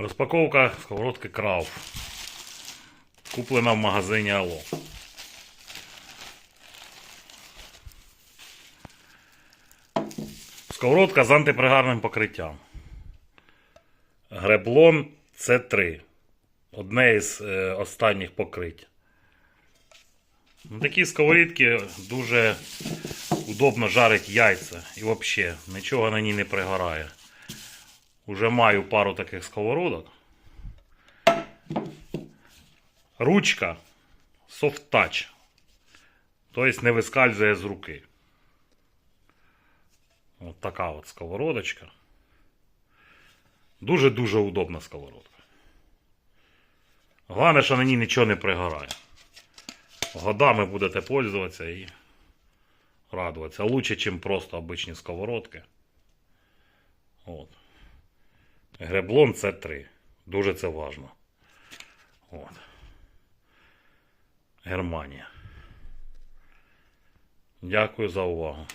Розпаковка сковородки Крауф. Куплена в магазині Алло. Сковородка з антипригарним покриттям. Греблон С3. Одне із е, останніх покриття. На такі сковорідки дуже удобно жарить яйця і взагалі нічого на ній не пригорає. Уже маю пару таких сковородок. Ручка soft touch. Тобто не вискальзує з руки. От така от сковородочка. Дуже-дуже удобна сковородка. Головне, що на ній нічого не пригорає. Годами будете пользуватися і радуватися. Лучше, ніж просто обичні сковородки. От. Греблон це 3. Дуже це важно. От. Германія. Дякую за увагу.